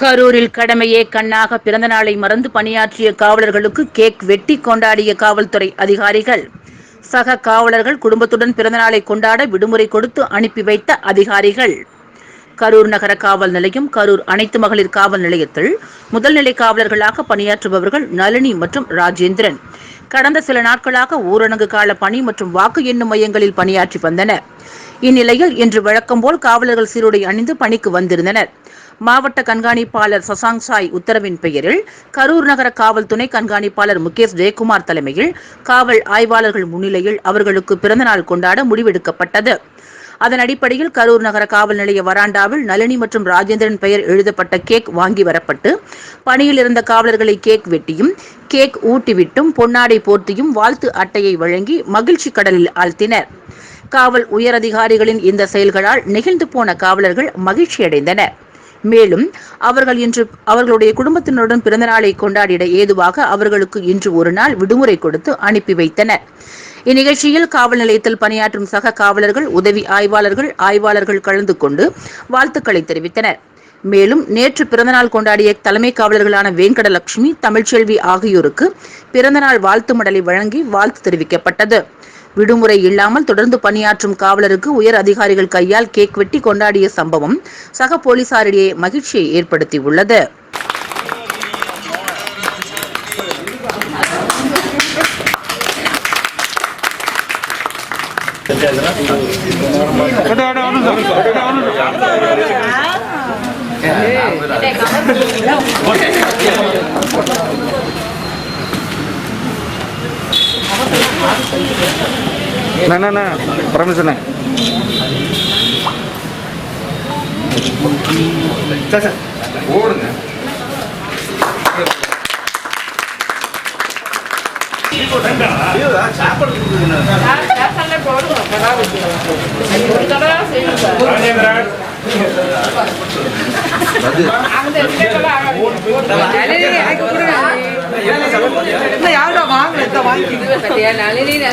கரூரில் கடமையே கண்ணாக பிறந்த நாளை மறந்து பணியாற்றிய காவலர்களுக்கு கேக் வெட்டி கொண்டாடிய காவல்துறை அதிகாரிகள். சக காவலர்கள் குடும்பத்துடன் பிறந்தநாளை கொண்டாட விடுமுறை கொடுத்து அனுப்பி வைத்த அதிகாரிகள். கரூர் நகர காவல் நிலையம் கரூர் அனைத்து மகளிர் காவல் நிலையத்தில் முதல்நிலை காவலர்களாக பணியாற்றுபவர்கள் நளினி மற்றும் ராஜேந்திரன். கடந்த சில நாட்களாக ஊரடங்கு கால பணி மற்றும் வாக்கு எண்ணும் மையங்களில் பணியாற்றி வந்தன இந்நிலையில் இன்று வழக்கம்போல் காவலர்கள் சீருடை அணிந்து பணிக்கு வந்திருந்தனர். மாவட்ட கண்காணிப்பாளர் சசாங் சாய் உத்தரவின் பெயரில் கரூர் நகர காவல் துணை கண்காணிப்பாளர் முகேஷ் ஜெயக்குமார் தலைமையில் காவல் ஆய்வாளர்கள் முன்னிலையில் அவர்களுக்கு பிறந்தநாள் கொண்டாட முடிவெடுக்கப்பட்டது. அதன் அடிப்படையில் கரூர் நகர காவல் நிலைய வராண்டாவில் நளினி மற்றும் ராஜேந்திரன் பெயர் எழுதப்பட்ட கேக் வாங்கி வரப்பட்டு பணியில் இருந்த காவலர்களை கேக் வெட்டியும் கேக் ஊட்டிவிட்டும் பொன்னாடை போர்த்தியும் வாழ்த்து அட்டையை வழங்கி மகிழ்ச்சி கடலில் ஆழ்த்தினர். காவல் உயரதிகாரிகளின் இந்த செயல்களால் நெகிழ்ந்து போன காவலர்கள் மகிழ்ச்சியடைந்தனர். மேலும் அவர்கள் இன்று அவர்களுடைய குடும்பத்தினருடன் பிறந்த நாளை கொண்டாடிட ஏதுவாக அவர்களுக்கு இன்று ஒரு நாள் விடுமுறை கொடுத்து அனுப்பி வைத்தனர். இந்நிகழ்ச்சியில் காவல் நிலையத்தில் பணியாற்றும் சக காவலர்கள் உதவி ஆய்வாளர்கள் ஆய்வாளர்கள் கலந்து கொண்டு வாழ்த்துக்களை தெரிவித்தனர். மேலும் நேற்று பிறந்தநாள் கொண்டாடிய தலைமை காவலர்களான வேங்கடலட்சுமி தமிழ்ச்செல்வி ஆகியோருக்கு பிறந்தநாள் வாழ்த்து மடலை வழங்கி வாழ்த்து தெரிவிக்கப்பட்டது. விடுமுறை இல்லாமல் தொடர்ந்து பணியாற்றும் காவலருக்கு உயர் அதிகாரிகள் கையால் கேக் வெட்டி கொண்டாடிய சம்பவம் சக போலீசாரிடையே மகிழ்ச்சியை ஏற்படுத்தியுள்ளது. அண்ணா பரமேஸ்வரண்ணே சார் சார். ஓடுங்க. ตะวันกินด้วยปเตียนะนี่นี่เนี่